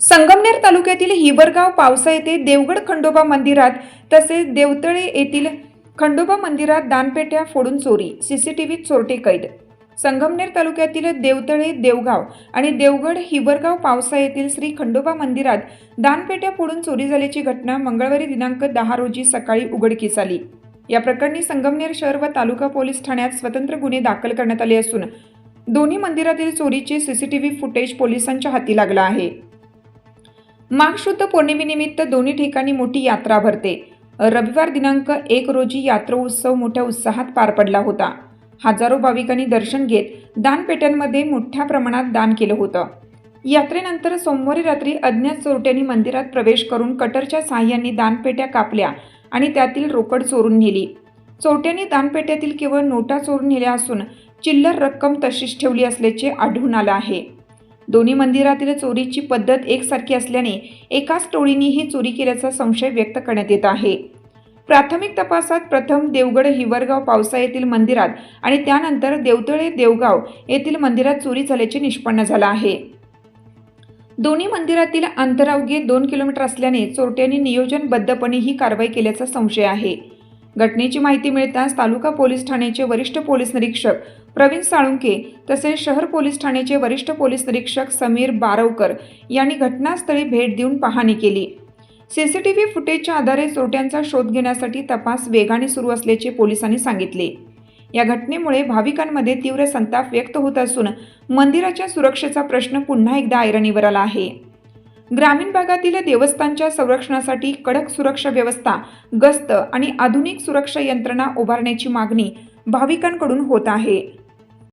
संगमनेर तालुक्यातील हिवरगाव पावसा येथे देवगड खंडोबा मंदिरात तसेच देवतळे येथील खंडोबा मंदिरात दानपेट्या फोडून चोरी सीसीटीव्हीत चोरटे कैद. संगमनेर तालुक्यातील देवतळे देवगाव आणि देवगड हिवरगाव पावसा येथील श्री खंडोबा मंदिरात दानपेट्या फोडून चोरी झाल्याची घटना मंगळवारी दिनांक दहा रोजी सकाळी उघडकीस आली. या प्रकरणी संगमनेर शहर व तालुका पोलीस ठाण्यात स्वतंत्र गुन्हे दाखल करण्यात आले असून दोन्ही मंदिरातील चोरीचे सीसीटीव्ही फुटेज पोलिसांच्या हाती लागला आहे. माघ शुद्ध पौर्णिमेनिमित्त दोन्ही ठिकाणी मोठी यात्रा भरते. रविवार दिनांक एक रोजी यात्रा उत्सव मोठ्या उत्साहात पार पडला होता. हजारो भाविकांनी दर्शन घेत दानपेट्यांमध्ये मोठ्या प्रमाणात दान केलं होतं. यात्रेनंतर सोमवारी रात्री अज्ञात चोरट्यांनी मंदिरात प्रवेश करून कटरच्या साह्याने दानपेट्या कापल्या आणि त्यातील रोकड चोरून नेली. चोरट्यांनी दानपेट्यातील केवळ नोटा चोरून नेल्या असून चिल्लर रक्कम तशीच ठेवली असल्याचे आढळून आलं आहे. दोन्ही मंदिरातील चोरीची पद्धत एकसारखी असल्याने एकाच टोळीने ही चोरी केल्याचा संशय व्यक्त करण्यात येत आहे. प्राथमिक तपासात प्रथम देवगड हिवरगाव पावसा येथील मंदिरात आणि त्यानंतर देवतळे देवगाव येथील मंदिरात चोरी झाल्याचे निष्पन्न झालं आहे. दोन्ही मंदिरातील अंतरावगे दोन किलोमीटर असल्याने चोरट्यांनी नियोजनबद्धपणे ही कारवाई केल्याचा संशय आहे. घटनेची माहिती मिळताच तालुका पोलीस ठाण्याचे वरिष्ठ पोलीस निरीक्षक प्रवीण साळुंके तसेच शहर पोलीस ठाण्याचे वरिष्ठ पोलीस निरीक्षक समीर बारवकर यांनी घटनास्थळी भेट देऊन पाहणी केली. सीसीटीव्ही फुटेजच्या आधारे चोरट्यांचा शोध घेण्यासाठी तपास वेगाने सुरू असल्याचे पोलिसांनी सांगितले. या घटनेमुळे भाविकांमध्ये तीव्र संताप व्यक्त होत असून मंदिराच्या सुरक्षेचा प्रश्न पुन्हा एकदा ऐरणीवर आला आहे. ग्रामीण भागातील देवस्थानच्या संरक्षणासाठी कडक सुरक्षा व्यवस्था गस्त आणि आधुनिक सुरक्षा यंत्रणा उभारण्याची मागणी भाविकांकडून होत आहे.